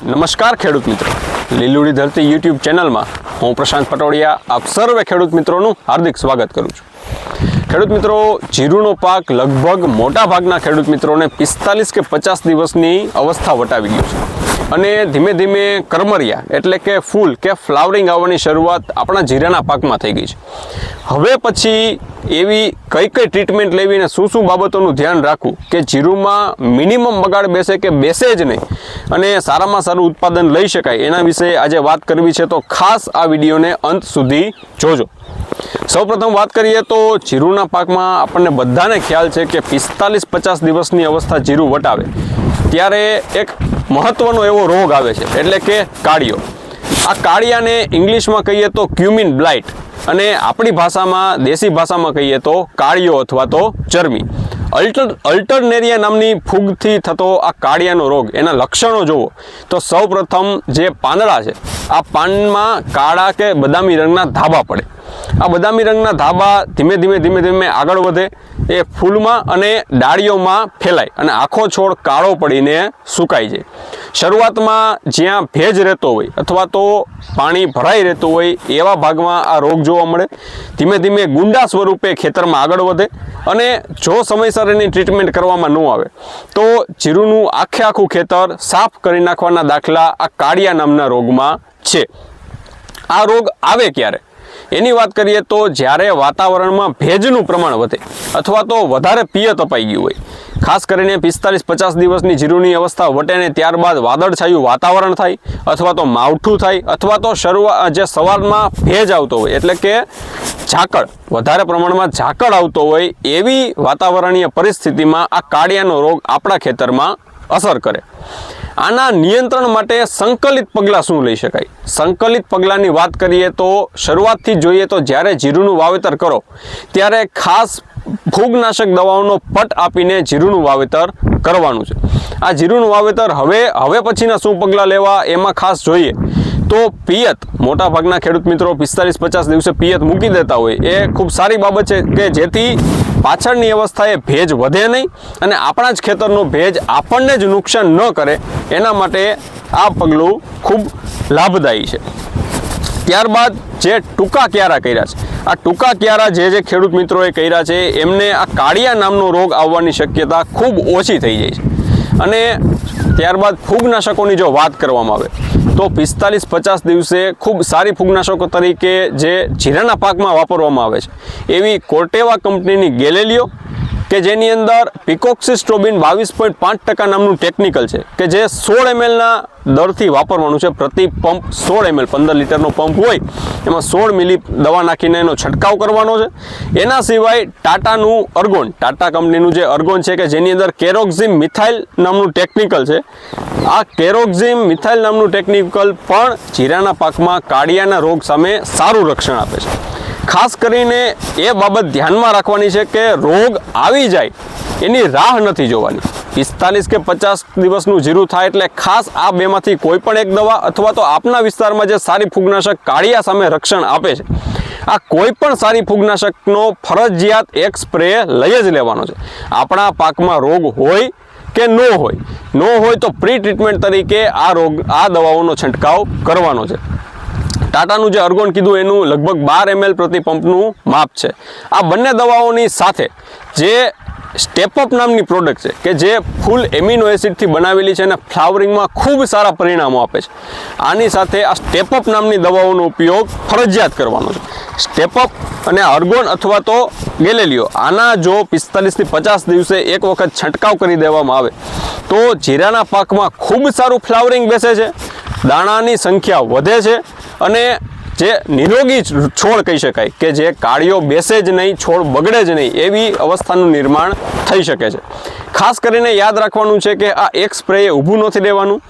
નમસ્કાર ખેડૂત મિત્રો. લીલુડી ધરતી યુટ્યુબ ચેનલમાં હું પ્રશાંત પટોડિયા આપ સર્વે ખેડૂત મિત્રોનું હાર્દિક સ્વાગત કરું છું. ખેડૂત મિત્રો, જીરુનો પાક લગભગ મોટા ભાગના ખેડૂત મિત્રોને પિસ્તાલીસ કે પચાસ દિવસની અવસ્થા વટાવી ગયો છે. અને ધીમે ધીમે કરમરિયા એટલે કે ફૂલ કે ફ્લાવરિંગ આવવાની શરૂઆત આપણા જીરાના પાકમાં થઈ ગઈ છે. હવે પછી એવી કઈ કઈ ટ્રીટમેન્ટ લેવી અને શું શું બાબતોનું ધ્યાન રાખવું કે જીરુમાં મિનિમમ બગાડ બેસે કે બેસે જ નહીં અને સારામાં સારું ઉત્પાદન લઈ શકાય એના વિશે આજે વાત કરવી છે તો ખાસ આ વિડીયોને અંત સુધી જોજો. સૌપ્રથમ વાત કરીએ તો જીરુના પાકમાં આપણને બધાને ખ્યાલ છે કે પિસ્તાલીસ પચાસ દિવસની અવસ્થા જીરું વટાવે. ત્યારે એક મહત્વનો એવો રોગ આવે છે, એટલે કે કાળિયો. આ કાળિયાને ઇંગ્લિશમાં કહીએ તો ક્યુમિન બ્લાઇટ અને આપણી ભાષામાં, દેશી ભાષામાં કહીએ તો કાળિયો અથવા તો ચરમી અલ્ટર, અલ્ટરનેરિયા નામની ફૂગથી થતો આ કાળિયાનો રોગ, એના લક્ષણો જુઓ. તો સૌપ્રથમ જે પાંદડા છે, આ પાનમાં કાળા કે બદામી રંગના ધાબા પડે. આ બદામી રંગના ધાબા ધીમે ધીમે ધીમે ધીમે આગળ વધે. એ ફૂલમાં અને ડાળીઓમાં ફેલાય અને આખો છોડ કાળો પડીને સુકાઈ જાય શરૂઆતમાં જ્યાં ભેજ રહેતો હોય અથવા તો પાણી ભરાઈ રહેતું હોય એવા ભાગમાં આ રોગ જોવા મળે. ધીમે ધીમે ગુંડા સ્વરૂપે ખેતરમાં આગળ વધે અને જો સમયસર એની ટ્રીટમેન્ટ કરવામાં ન આવે, તો જીરુનું આખે આખું ખેતર સાફ કરી નાખવાના દાખલા આ કાળિયા નામના રોગમાં છે. આ રોગ આવે ક્યારે? એની વાત કરીએ તો જ્યારે વાતાવરણમાં ભેજનું પ્રમાણ વધે અથવા તો વધારે પિયત અપાઈ ગયું હોય, ખાસ કરીને પિસ્તાલીસ પચાસ દિવસની જીરુની અવસ્થા વટે ને ત્યારબાદ વાદળછાયું વાતાવરણ થાય અથવા તો માવઠું થાય અથવા તો શરૂઆત જે સવારમાં ભેજ આવતો હોય, એટલે કે ઝાકળ, વધારે પ્રમાણમાં ઝાકળ આવતો હોય, એવી વાતાવરણીય પરિસ્થિતિમાં આ કાળિયાનો રોગ આપણા ખેતરમાં અસર કરે. આના નિયંત્રણ માટે સંકલિત પગલાં શું લઈ શકાય? સંકલિત પગલાંની વાત કરીએ તો શરૂઆતથી જોઈએ તો જ્યારે જીરુંનું વાવેતર કરો, ત્યારે ખાસ ફૂગનાશક દવાઓનો પટ આપીને જીરુંનું વાવેતર કરવાનું છે. આ જીરુંનું વાવેતર હવે હવે પછીના શું પગલાં લેવા એમાં ખાસ જોઈએ તો પિયત. મોટા ભાગના ખેડૂત મિત્રો પિસ્તાલીસ પચાસ દિવસે પિયત મૂકી દેતા હોય. એ ખૂબ સારી બાબત છે કે જેથી પાછળની અવસ્થાએ ભેજ વધે નહીં અને આપણા જ ખેતરનો ભેજ આપણને જ નુકસાન ન કરે, એના માટે આ પગલું ખૂબ લાભદાયી છે. ત્યારબાદ જે ટૂંકા ક્યારા કર્યા છે, આ ટૂંકા ક્યારા જે જે ખેડૂત મિત્રોએ કર્યા છે, એમને આ કાળિયા નામનો રોગ આવવાની શક્યતા ખૂબ ઓછી થઈ જાય છે. અને ત્યારબાદ ફૂગનાશકોની જો વાત કરવામાં આવે તો પિસ્તાલીસ પચાસ દિવસે ખૂબ સારી ફૂગનાશકો તરીકે જે જીરાના પાકમાં વાપરવામાં આવે છે. એવી કોર્ટેવા કંપનીની ગેલેલિયો કે જેની અંદર પિકોક્સિસ્ટ્રોબિન બાવીસ પોઈન્ટ પાંચ ટકા નામનું ટેકનિકલ છે, કે જે સોળ એમએલના દરથી વાપરવાનું છે, પ્રતિ પંપ સોળ એમએલ પંદર લીટરનો પંપ હોય, એમાં સોળ મિલી દવા નાખીને એનો છંટકાવ કરવાનો છે. એના સિવાય ટાટાનું અર્ગોન, ટાટા કંપનીનું જે અર્ગોન છે કે જેની અંદર કેરોક્ઝિમ મિથાઇલ નામનું ટેકનિકલ છે. આ કેરોક્ઝિમ મિથાઇલ નામનું ટેકનિકલ પણ જીરાના પાકમાં કાળિયાના રોગ સામે સારું રક્ષણ આપે છે. ખાસ કરીને એ બાબત ધ્યાનમાં રાખવાની છે કે રોગ આવી જાય, એની રાહ નથી જોવાની. પિસ્તાલીસ કે પચાસ દિવસનું જીરું થાય એટલે ખાસ આ બેમાંથી કોઈ પણ એક દવા અથવા તો આપના વિસ્તારમાં જે સારી ફૂગનાશક કાળિયા સામે રક્ષણ આપે છે, આ કોઈ પણ સારી ફૂગનાશકનો ફરજિયાત એક સ્પ્રે લઈ જ લેવાનો છે. આપણા પાકમાં રોગ હોય કે ન હોય ન હોય તો પ્રી ટ્રીટમેન્ટ તરીકે આ રોગ, આ દવાઓનો છંટકાવ કરવાનો છે. ટાટાનું જે અર્ગોન કીધું, એનું લગભગ બાર એમએલ પ્રતિ પંપનું માપ છે. આ બંને દવાઓની સાથે જે સ્ટેપઅપ નામની પ્રોડક્ટ છે, કે જે ફૂલ એમિનો એસિડથી બનાવેલી છે અને ફ્લાવરિંગમાં ખૂબ સારા પરિણામો આપે છે. આની સાથે આ સ્ટેપઅપ નામની દવાઓનો ઉપયોગ ફરજિયાત કરવાનો છે. સ્ટેપઅપ અને અર્ગોન અથવા તો ગેલેલિયો, આના જો પિસ્તાલીસથી પચાસ દિવસે એક વખત છંટકાવ કરી દેવામાં આવે, તો જીરાના પાકમાં ખૂબ સારું ફ્લાવરિંગ બેસે છે. દાણાની સંખ્યા વધે છે. અને જે નિરોગી છોડ કહી શકાય કે જે કાળીઓ બેસે જ નહીં, છોડ બગડે જ નહીં, એવી અવસ્થાનું નિર્માણ થઈ શકે છે. ખાસ કરીને યાદ રાખવાનું છે કે આ એક સ્પ્રે ઊભું નથી રહેવાનું.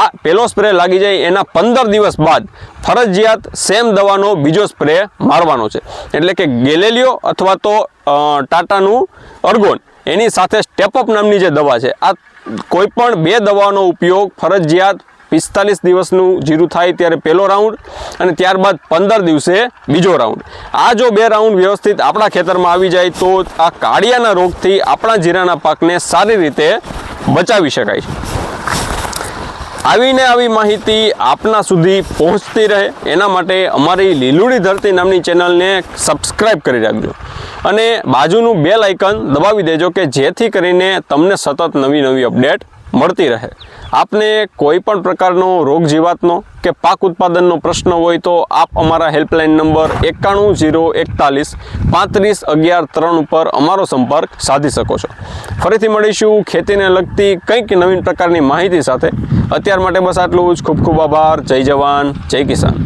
આ પહેલો સ્પ્રે લાગી જાય એના પંદર દિવસ બાદ ફરજિયાત સેમ દવાનો બીજો સ્પ્રે મારવાનો છે. એટલે કે ગેલેલિયો અથવા તો ટાટાનું અર્ગોન, એની સાથે સ્ટેપઅપ નામની જે દવા છે, આ કોઈ પણ બે દવાનો ઉપયોગ ફરજિયાત પિસ્તાલીસ દિવસનું જીરું થાય ત્યારે પહેલો રાઉન્ડ અને ત્યારબાદ પંદર દિવસે બીજો રાઉન્ડ. આ જો બે રાઉન્ડ વ્યવસ્થિત આપણા ખેતરમાં આવી જાય તો આ કાળિયાના રોગથી આપણા જીરાના પાકને સારી રીતે બચાવી શકાય છે. આવીને આવી માહિતી આપના સુધી પહોંચતી રહે. એના માટે અમારી લીલુડી ધરતી નામની ચેનલને સબસ્ક્રાઈબ કરી રાખજો. અને બાજુનું બેલ આઇકન દબાવી દેજો કે જેથી કરીને તમને સતત નવી નવી અપડેટ મળતી રહે. આપને કોઈ પણ પ્રકારનો રોગ જીવાતનો કે પાક ઉત્પાદનનો પ્રશ્ન હોય તો આપ અમારા હેલ્પલાઇન નંબર એકાણું જીરો એકતાલીસ પાંત્રીસ અગિયાર ત્રણ ઉપર અમારો સંપર્ક સાધી શકો છો. ફરીથી મળીશું ખેતીને લગતી કંઈક નવીન પ્રકારની માહિતી સાથે. અત્યાર માટે બસ આટલું જ. ખૂબ ખૂબ આભાર. જય જવાન. જય કિસાન.